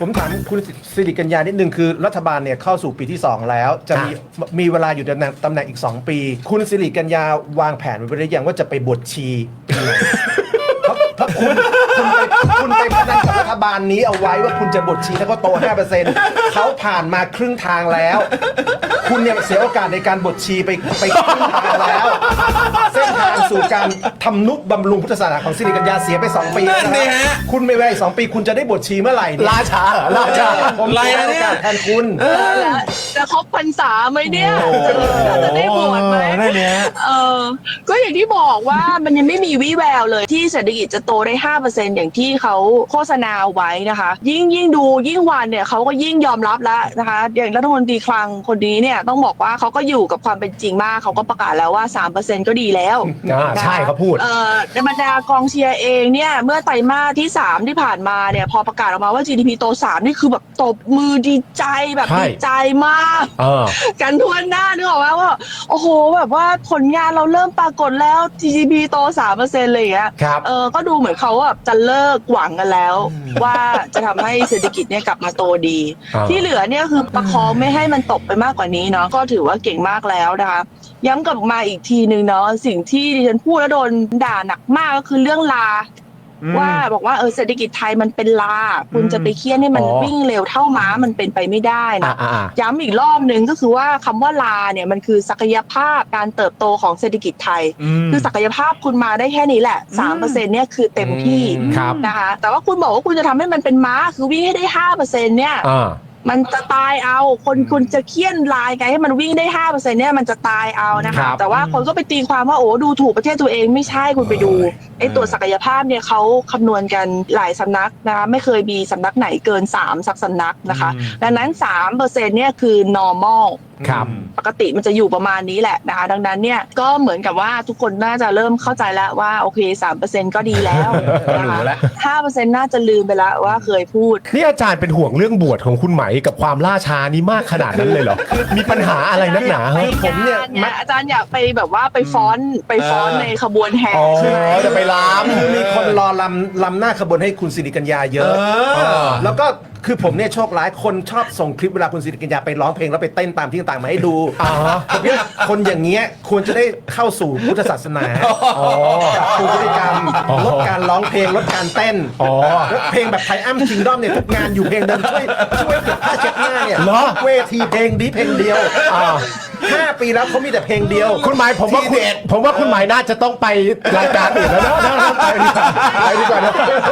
ผมถามคุณสิริกัญญานิดนึงคือรัฐบาลเนี่ยเข้าสู่ปีที่ 2 แล้ว จะมีมีเวลาอยู่ในตำแหน่งตำแหน่งอีก 2 ปี คุณสิริกัญญาวางแผนไว้หรือยังว่าจะไปบวชชีปีไหนเพราะเพราะคุณคุณไปคุณไปพนันกับรัฐบาลนี้เอาไว้ว่าคุณจะบวชชีแล้วก็โต 5%เขาผ่านมาครึ่งทางแล้ว คุณเนี่ยเสียโอกาสในการบวชชีไปไปครึ่งทางแล้วเส้นทางสู่ การทำนุบำรุงพุทธศาสนาของสิริกัญญาเสียไป 2 ปีแล้วนั่นดินะฮะ คุณไม่เวลาอีกสองปี คุณจะได้บวชชีเมื่อไหร่เนี่ยล่าช้าเหรอล่าช้าผมไรเสียนะโอเนี่ยกาสแทนคุณแล้ว จะครบพรรษาไหมเนี่ยจะได้บวชไหมนั่นเนี่ยเออก็อย่างที่บอกว่ามันยังไม่มีวิแววเลยที่เศรษฐกิจจะโตได้ห้าเปอร์เซ็นอย่างที่เขาโฆษณาไว้นะคะ ยิ่งยิ่งดูยิ่งวันเนี่ยเขาก็ยิ่งยอมรับแล้วนะคะ อย่างรัฐมนตรีคลังคนนี้เนี่ยต้องบอกว่าเขาก็อยู่กับความเป็นจริงมากเขาก็ประกาศแล้วว่า3%ก็ดีแล้วอ่าใช่เขาพูดเอ่อในบรรดากองเชียร์เองเนี่ยเมื่อไตรมาสที่3ที่ผ่านมาเนี่ยพอประกาศออกมาว่า GDP โต3นี่คือแบบตบมือดีใจแบบใช่ดีใจมากเออกันทั่วหน้านึกออกไหมว่าโอ้โห แบบว่าผลงานเราเริ่มปรากฏแล้ว GDP โต3%เลยอย่างเงี้ยครับเออก็ดูเหมือนเขาแบบจะเลิกหวังกันแล้ว ว่าจะทำให้เศรษฐกิจเนี่ยกลับมาโตดีอ่าที่เหลือเนี่ยคือประคองไม่ให้มันตกไปมากกว่านี้เนาะก็ถือว่าเก่งมากแล้วนะคะย้ำกลับมาอีกทีหนึ่งเนาะสิ่งที่ดิฉันพูดแล้วโดนด่าหนักมากก็คือเรื่องลา ว่าบอกว่าเออเศรษฐกิจไทยมันเป็นลา คุณจะไปเคี่ยนให้มันอ๋อวิ่งเร็วเท่าม้ามันเป็นไปไม่ได้อ่านะอ่าอ่าย้ำอีกรอบหนึ่งก็คือว่าคำว่าลาเนี่ยมันคือศักยภาพการเติบโตของเศรษฐกิจไทย คือศักยภาพคุณมาได้แค่นี้แหละสามเปอร์เซ็นเนี่ยคือเต็มที่ครับนะคะแต่ว่าคุณบอกว่าคุณจะทำให้มันเป็นม้าคือวิ่งให้ได้ห้าเปอร์เซ็นเนี่ยอ่า มันจะตายเอา คนคุณจะเคี่ยนลายไงให้มันวิ่งได้ห้าเปอร์เซ็นเนี่ยมันจะตายเอานะครัคะ บแต่ว่าคนก็ไปตีความว่าโอ้ดูถูกประเทศตัวเองไม่ใช่คุณไปดูไอ้ตัวศักยภาพเนี่ยเขาคำนวณกันหลายสำนักนะคะไม่เคยมีสำนักไหนเกินสามสักสำนักนะคะดังนั้นสามเปอร์เซ็นเนี่ยคือ normal ครับปกติมันจะอยู่ประมาณนี้แหละนะคะดังนั้นเนี่ยก็เหมือนกับว่าทุกคนน่าจะเริ่มเข้าใจแล้วว่าโอเคสามเปอร์เซ็นก็ดีแล้วนะคะรู้แล้วห้าเปอร์เซ็นน่าจะลืมไปแล้วว่าเคยพูด นี่อาจารย์เป็นห่วงเรื่องบวชของคุณไหมกับความล่าช้านี้มากขนาดนั้นเลยเหรอ มีปัญหาอะไรนักหนาฮะผมเนี่ยงาอาจารย์อยากไปแบบว่าไปฟ้อนไปฟ้อนในขบวนแห่อ๋อใช่ไหมจะไปล้ามคือมีคนรอลำลำหน้าขบวนให้คุณสิริกัญญาเยอะเออแล้วก็ คือผมเนี่ยโชคร้ายคนชอบส่งคลิปเวลาคุณสิริกัญญาไปร้องเพลงแล้วไปเต้นตามที่ต่างๆมาให้ดูอ่าฮะผมว่าคนอย่างเงี้ยควรจะได้เข้าสู่พุทธศาสนาปรับปรุงพฤติกรรมอ๋อลดการร้องเพลงลดการเต้นอ๋อแล้วเพลงแบบไทอัมคิงดอมเนี่ยทุกงานอยู่เพลงเดิมช่วยช่วยเก็บผ้าเช็ดหน้าเนี่ยเหรอเวทีเพลงดีเพลงเดียวอ่าห้าปีแล้วเขามีแต่เพลงเดียว คุณหมายผมว่าคุณผมว่าคุณหมายน่าจะต้องไปรายการอื่นแล้วนะนะไปดีกว่าไปดีกว่านะ